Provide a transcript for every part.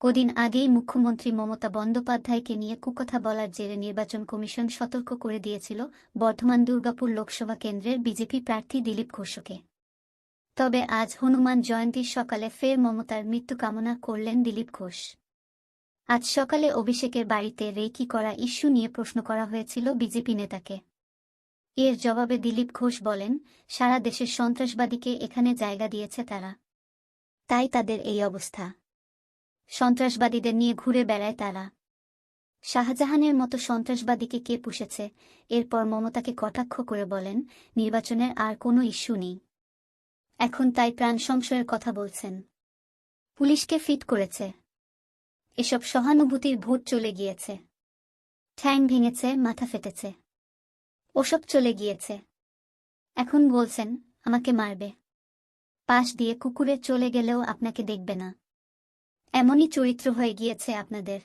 কদিন আগেই মুখ্যমন্ত্রী মমতা বন্দ্যোপাধ্যায়কে নিয়ে কুকথা বলার জেরে নির্বাচন কমিশন সতর্ক করে দিয়েছিল বর্ধমান দুর্গাপুর লোকসভা কেন্দ্রের বিজেপি প্রার্থী দিলীপ ঘোষকে। তবে আজ হনুমান জয়ন্তীর সকালে ফের মমতার মৃত্যু কামনা করলেন দিলীপ ঘোষ। আজ সকালে অভিষেকের বাড়িতে রেকি করা ইস্যু নিয়ে প্রশ্ন করা হয়েছিল বিজেপি নেতাকে। এর জবাবে দিলীপ ঘোষ বলেন, সারা দেশের সন্ত্রাসবাদীকে এখানে জায়গা দিয়েছে তারা। তাই তাদের এই অবস্থা। সন্ত্রাসবাদীদের নিয়ে ঘুরে বেড়ায় তারা। শাহজাহানের মতো সন্ত্রাসবাদীকে কে পুষেছে? এরপর মমতাকে কটাক্ষ করে বলেন, নির্বাচনের আর কোনো ইস্যু নেই। এখন তাই প্রাণ সংশয়ের কথা বলছেন। পুলিশকে ফিট করেছে। এসব সহানুভূতির ভোট চলে গিয়েছে। ঠ্যাং ভেঙেছে, মাথা ফেটেছে। ওসব চলে গিয়েছে। এখন বলছেন, আমাকে মারবে। পাশ দিয়ে কুকুরে চলে গেলেও আপনাকে দেখবে না। এমনই চরিত্র হয়ে গিয়েছে আপনাদের।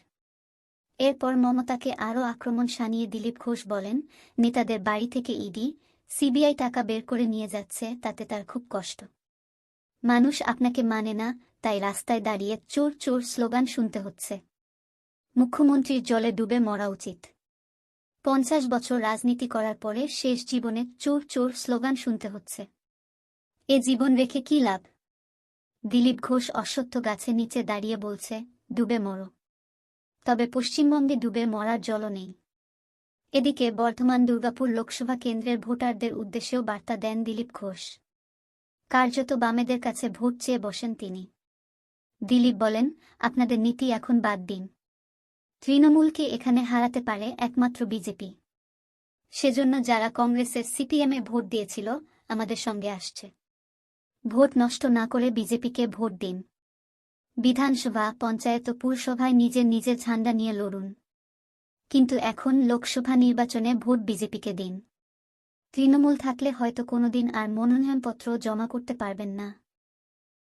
এরপর মমতাকে আরও আক্রমণ সানিয়ে দিলীপ ঘোষ বলেন, নেতাদের বাড়ি থেকে ইডি, সিবিআই টাকা বের করে নিয়ে যাচ্ছে, তাতে তার খুব কষ্ট। মানুষ আপনাকে মানে না, তাই রাস্তায় দাঁড়িয়ে চোর চোর স্লোগান শুনতে হচ্ছে। মুখ্যমন্ত্রীর জলে ডুবে মরা উচিত। পঞ্চাশ বছর রাজনীতি করার পরে শেষ জীবনে চোর চোর স্লোগান শুনতে হচ্ছে। এ জীবন রেখে কি লাভ? দিলীপ ঘোষ অশ্বত্থ গাছে নিচে দাঁড়িয়ে বলছে, ডুবে মরো। তবে পশ্চিমবঙ্গে ডুবে মরার জল নেই। এদিকে বর্ধমান দুর্গাপুর লোকসভা কেন্দ্রের ভোটারদের উদ্দেশ্যেও বার্তা দেন দিলীপ ঘোষ। কার্যত বামেদের কাছে ভোট চেয়ে বসেন তিনি। দিলীপ বলেন, আপনাদের নীতি এখন বাদ দিন। তৃণমূলকে এখানে হারাতে পারে একমাত্র বিজেপি। সেজন্য যারা কংগ্রেসের সিপিএমে ভোট দিয়েছিল, আমাদের সঙ্গে আসছে। ভোট নষ্ট না করে বিজেপিকে ভোট দিন। বিধানসভা, পঞ্চায়েত পুরসভায় নিজের নিজের ঝান্ডা নিয়ে লড়ুন। কিন্তু এখন লোকসভা নির্বাচনে ভোট বিজেপিকে দিন। তৃণমূল থাকলে হয়তো কোনোদিন আর মনোনয়নপত্র জমা করতে পারবেন না।